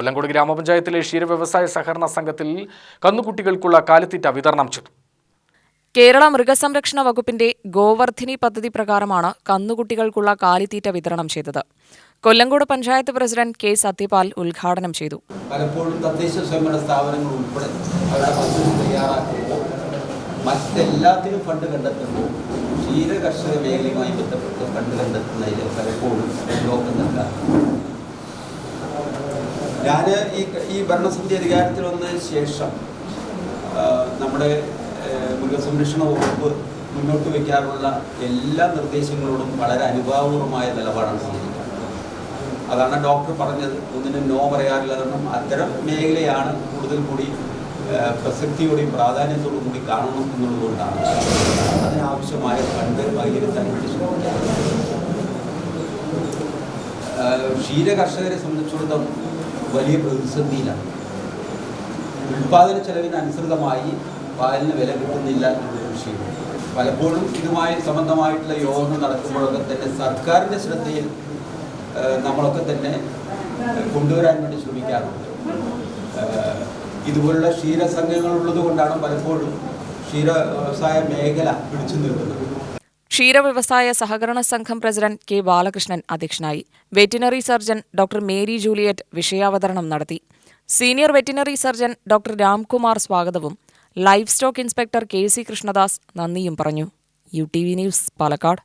കൊല്ലങ്കോട് ഗ്രാമപഞ്ചായത്തിലെ ക്ഷീര വ്യവസായ സഹകരണ സംഘത്തിൽ കന്നുകുട്ടികൾക്കുള്ള കാലിത്തീറ്റ വിതരണം ചെയ്തു. കേരള മൃഗസംരക്ഷണ വകുപ്പിന്റെ ഗോവർദ്ധിനി പദ്ധതി പ്രകാരമാണ് കന്നുകുട്ടികൾക്കുള്ള കാലിത്തീറ്റ വിതരണം ചെയ്തത്. കൊല്ലങ്കോട് പഞ്ചായത്ത് പ്രസിഡന്റ് കെ സത്യപാൽ ഉദ്ഘാടനം ചെയ്തു. പലപ്പോഴും തദ്ദേശ സ്വയംഭരണ സ്ഥാപനങ്ങൾ ഉൾപ്പെടെ അവരുടെ പദ്ധതി തയ്യാറാക്കുമ്പോൾ മറ്റെല്ലാത്തിനും ഫണ്ട് കണ്ടെത്തുമ്പോൾ ക്ഷീര കർഷക മേഖലയുമായി ബന്ധപ്പെട്ട് ഫണ്ട് കണ്ടെത്തുന്നതിൽ പലപ്പോഴും ലോകം ഞാൻ ഈ ഈ ഭരണസമിതി അധികാരത്തിൽ വന്നതിന് ശേഷം നമ്മുടെ മൃഗസംരക്ഷണ വകുപ്പ് മുന്നോട്ട് വയ്ക്കാറുള്ള എല്ലാ നിർദ്ദേശങ്ങളോടും വളരെ അനുഭാവപൂർവമായ നിലപാടാണ് സ്വീകരിക്കുന്നത് അതാണ് ഡോക്ടർ പറഞ്ഞത്. ഒന്നിനും നോ പറയാറില്ല. കാരണം അത്തരം മേഖലയാണ് കൂടുതൽ കൂടി പ്രസക്തിയോടെയും പ്രാധാന്യത്തോടും കൂടി കാണണം എന്നുള്ളതുകൊണ്ടാണ്. അതിനാവശ്യമായ ഫണ്ട് വൈകിരുത്താൻ വേണ്ടി ക്ഷീര കർഷകരെ സംബന്ധിച്ചിടത്തോളം വലിയ പ്രതിസന്ധിയിലാണ്. ഉൽപാദന ചെലവിന് അനുസൃതമായി പാലിന് വില കിട്ടുന്നില്ല എന്നൊരു വിഷയം പലപ്പോഴും ഇതുമായി സംബന്ധമായിട്ടുള്ള യോഗങ്ങൾ നടക്കുമ്പോഴൊക്കെ തന്നെ സർക്കാരിന്റെ ശ്രദ്ധയിൽ നമ്മളൊക്കെ തന്നെ കൊണ്ടുവരാൻ വേണ്ടി ശ്രമിക്കാറുണ്ട്. ഇതുപോലുള്ള ക്ഷീരസംഘങ്ങൾ ഉള്ളത് കൊണ്ടാണ് പലപ്പോഴും ക്ഷീര വ്യവസായ മേഖല പിടിച്ചു നിൽക്കുന്നത്. ക്ഷീര വ്യവസായ സഹകരണ സംഘം പ്രസിഡന്റ് കെ ബാലകൃഷ്ണൻ അധ്യക്ഷനായി. Veterinary surgeon doctor Mary Juliet വിഷയാവതരണം നടത്തി. Senior veterinary surgeon doctor Ramkumar സ്വാഗതവും. Livestock inspector K C Krishnadas നന്ദിയും പറഞ്ഞു. U T V news Palakkad.